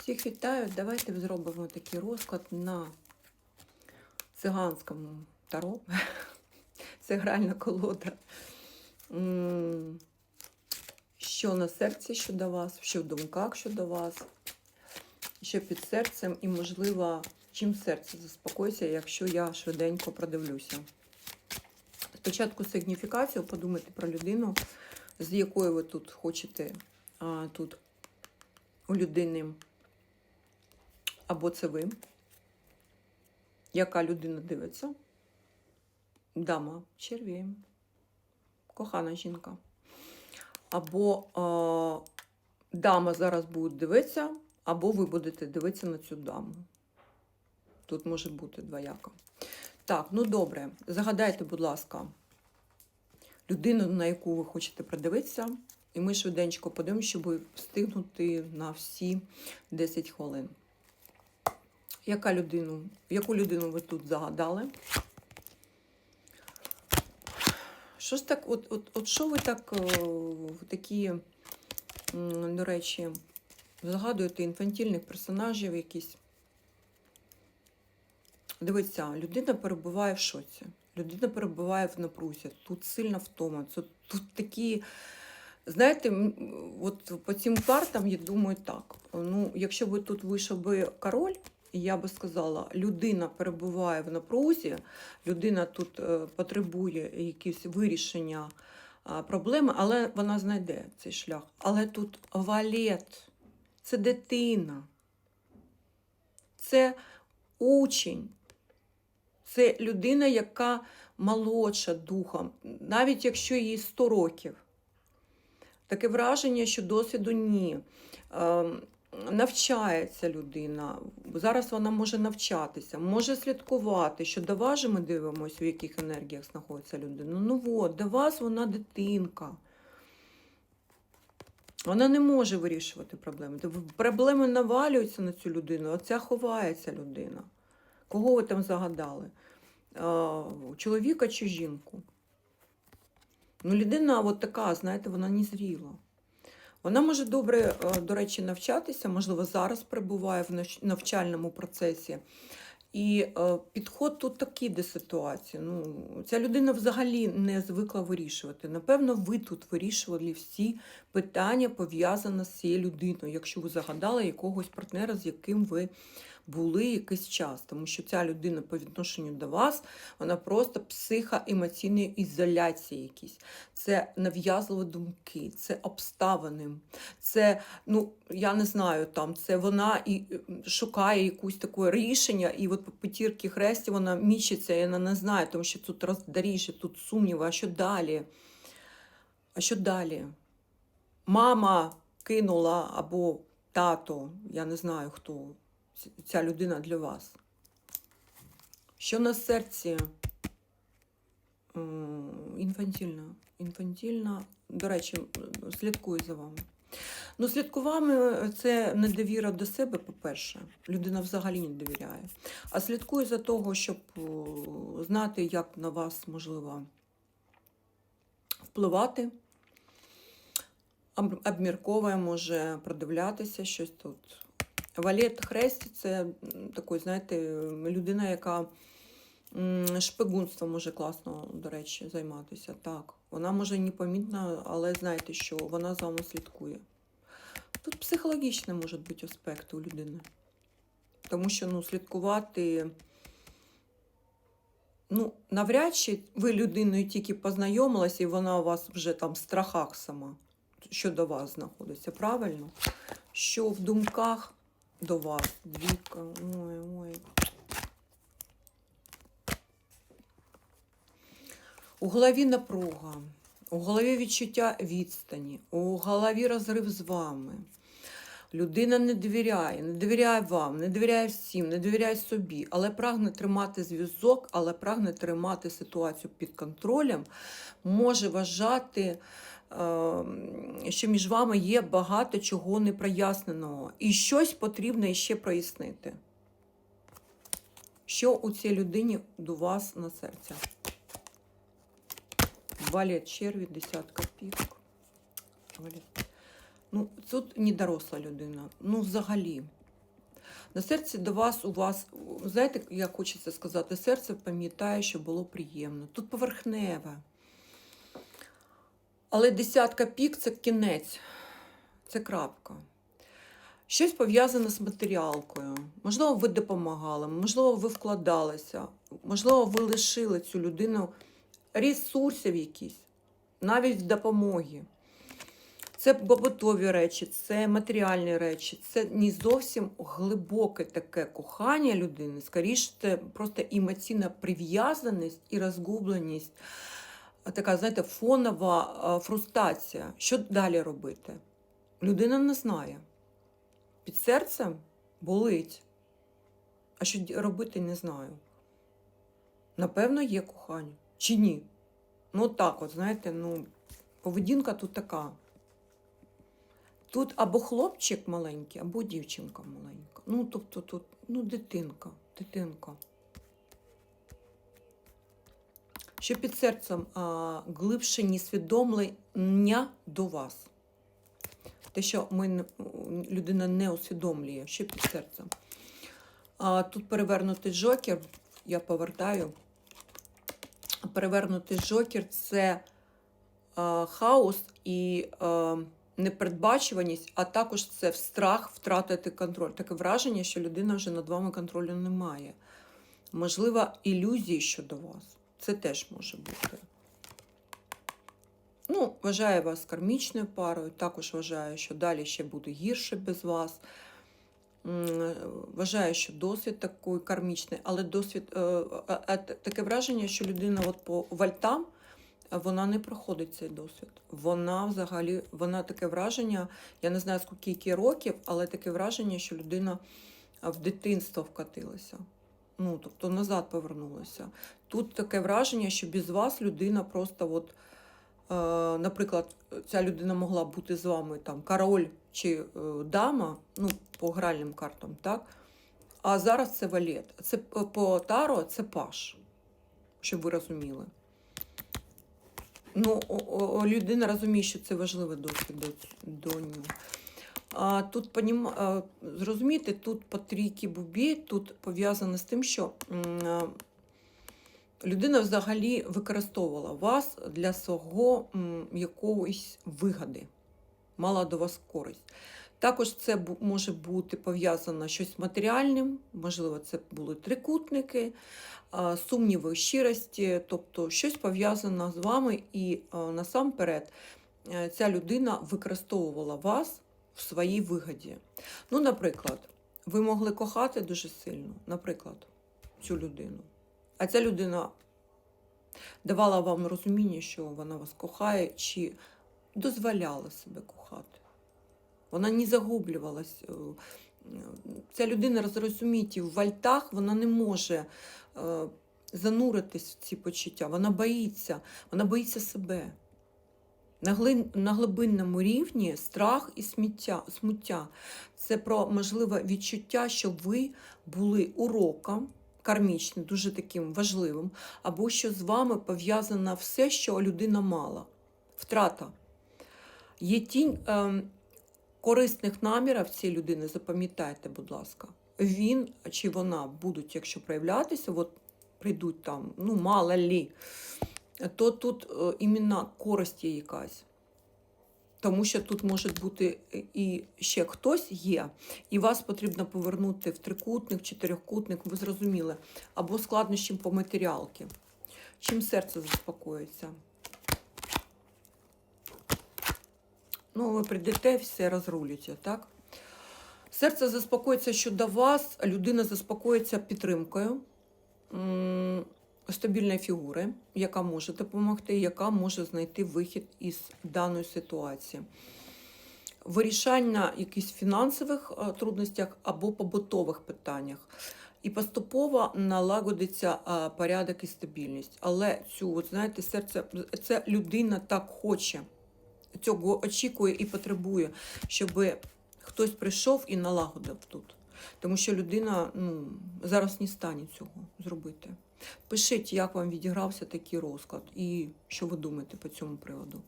Всіх вітаю. Давайте зробимо такий розклад на циганському таро. Це гральна колода. Що на серці щодо вас, що в думках щодо вас, що під серцем, і, можливо, чим серце заспокоїться, якщо я швиденько продивлюся. Спочатку сигніфікацію, подумайте про людину, з якою ви тут хочете а, тут у людини, або це ви, яка людина дивиться, дама черві, кохана жінка. Або е, дама зараз буде дивитися, або ви будете дивитися на цю даму. Тут може бути двояко. Так, ну добре. Загадайте, будь ласка, людину, на яку ви хочете придивитися, і ми швиденько подивимося, щоб встигнути на всі 10 хвилин. Яка людину, яку людину ви тут загадали? Що ж так, от, от, от що ви так е, такі, до речі, згадуєте інфантільних персонажів якісь? Дивіться, людина перебуває в шоці. Людина перебуває в напрузі. Тут сильна втома. Тут такі, знаєте, от по цим картам я думаю так. Ну, якщо б тут вийшов би король, я би сказала, людина перебуває в напрузі, людина тут е, потребує якісь вирішення проблеми, але вона знайде цей шлях. Але тут валет, це дитина, це учень, це людина, яка молодша духом, навіть якщо їй 100 років. Таке враження, що досвіду ні. Навчається людина. Зараз вона може навчатися, може слідкувати, що до вас же ми дивимося, в яких енергіях знаходиться людина. Ну от, до вас вона дитинка. Вона не може вирішувати проблеми. Проблеми навалюються на цю людину, оця ховається людина. Кого ви там загадали? Чоловіка чи жінку? Ну, людина от така, знаєте, вона не зріла. Вона може добре, е, до речі, навчатися, можливо, зараз перебуває в навчальному процесі. І е, підход тут такий до ситуації. Ну, ця людина взагалі не звикла вирішувати. Напевно, ви тут вирішували всі питання, пов'язані з цією людиною, якщо ви загадали якогось партнера, з яким ви були якийсь час. Тому що ця людина по відношенню до вас, вона просто психоемоційної ізоляції якісь. Це нав'язливі думки, це обставини, це, ну, я не знаю, там, це вона і е, шукає якусь таке рішення, і от по п'ятірки хресті вона мічиться, і вона не знає, тому що тут роздоріжжя, тут сумніви, а що далі? А що далі? Мама кинула або тато, я не знаю хто ця людина для вас. Що на серці? Інфантільна. Інфантільна. До речі, слідкую за вами. Ну, слідкувами це недовіра до себе, по-перше. Людина взагалі не довіряє. А слідкує за того, щоб знати, як на вас можливо впливати. Об- Обмірковує, може продивлятися щось тут. Валет Хресті це такий, знаєте, людина, яка шпигунством може класно, до речі, займатися. Так, вона може непомітна, але знаєте, що вона за вами слідкує. Тут психологічний може бути аспект у людини. Тому що ну, слідкувати. Ну, навряд чи ви людиною тільки познайомилася, і вона у вас вже там в страхах сама, що до вас знаходиться. Правильно? Що в думках до вас. Двійка. Ой, ой. У голові напруга, у голові відчуття відстані, у голові розрив з вами. Людина не довіряє, не довіряє вам, не довіряє всім, не довіряє собі, але прагне тримати зв'язок, але прагне тримати ситуацію під контролем, може вважати, що між вами є багато чого непроясненого, і щось потрібно іще прояснити. Що у цій людині до вас на серці? Валет черві, десятка пік. Ну, тут не доросла людина. Ну, взагалі. На серці до вас у вас, знаєте, як хочеться сказати, серце пам'ятає, що було приємно. Тут поверхневе. Але десятка пік це кінець, це крапка. Щось пов'язане з матеріалкою. Можливо, ви допомагали, можливо, ви вкладалися, можливо, ви лишили цю людину ресурсів якісь, навіть допомоги. Це побутові речі, це матеріальні речі, це не зовсім глибоке таке кохання людини, скоріше, це просто емоційна прив'язаність і розгубленість, така, знаєте, фонова а, фрустрація. Що далі робити? Людина не знає. Під серцем болить. А що робити, не знаю. Напевно, є кохання. Чи ні? Ну, от так, от, знаєте, ну, поведінка тут така. Тут або хлопчик маленький, або дівчинка маленька. Ну, тобто тут, ну, дитинка, дитинка. Що під серцем а, глибше несвідомлення до вас. Те, що ми, людина не усвідомлює, що під серцем. А, тут перевернутий жокер, я повертаю. Перевернутий жокер це а, хаос і а, непередбачуваність, а також це страх втратити контроль. Таке враження, що людина вже над вами контролю не має. Можливо, ілюзії щодо вас. Це теж може бути. Ну, вважаю вас кармічною парою, також вважаю, що далі ще буде гірше без вас. Вважаю, що досвід такий кармічний, але досвід е, таке враження, що людина от по вальтам вона не проходить цей досвід. Вона взагалі, вона таке враження, я не знаю скільки років, але таке враження, що людина в дитинство вкатилася. Ну, тобто назад повернулася. Тут таке враження, що без вас людина просто от. Е, наприклад, ця людина могла бути з вами там король чи е, дама, ну, по гральним картам, так? А зараз це валет. Це п- по таро це паш, щоб ви розуміли. Ну, о- о- людина розуміє, що це важливий досвід до, до нього. А тут понім... зрозумієте, тут по трійки бубі, тут пов'язано з тим, що а, людина взагалі використовувала вас для свого якоїсь вигоди, мала до вас користь. Також це може бути пов'язано щось матеріальним, можливо, це були трикутники, сумніви щирості, тобто щось пов'язане з вами, і насамперед е, ця людина використовувала вас в своїй вигоді. Ну, наприклад, ви могли кохати дуже сильно, наприклад, цю людину. А ця людина давала вам розуміння, що вона вас кохає, чи дозволяла себе кохати. Вона не загублювалась. е, Ця людина, розумієте, в вальтах вона не може е, зануритись в ці почуття. Вона боїться, вона боїться себе. На, глибинному рівні страх і сміття, смуття це про можливе відчуття, що ви були уроком кармічним, дуже таким важливим, або що з вами пов'язано все, що людина мала. Втрата. Є тінь ем, корисних намірів цієї людини, запам'ятайте, будь ласка. Він чи вона будуть, якщо проявлятися, от прийдуть там, ну, мало лі, то тут е, іменно користь є якась. Тому що тут може бути і ще хтось є, і вас потрібно повернути в трикутник, чотирьохкутник, ви зрозуміли, або складнощі по матеріалки. Чим серце заспокоїться? Ну, ви прийдете, все розрулюєте, так? Серце заспокоїться щодо вас, людина заспокоїться підтримкою стабільної фігури, яка може допомогти, яка може знайти вихід із даної ситуації. Вирішання якихось фінансових е, трудностях або побутових питаннях. І поступово налагодиться е, порядок і стабільність. Але цю, от, знаєте, серце, це людина так хоче, цього очікує і потребує, щоб хтось прийшов і налагодив тут. Тому що людина ну, зараз не стане цього зробити. Пишіть, як вам відігрався такий розклад і що ви думаєте по цьому приводу.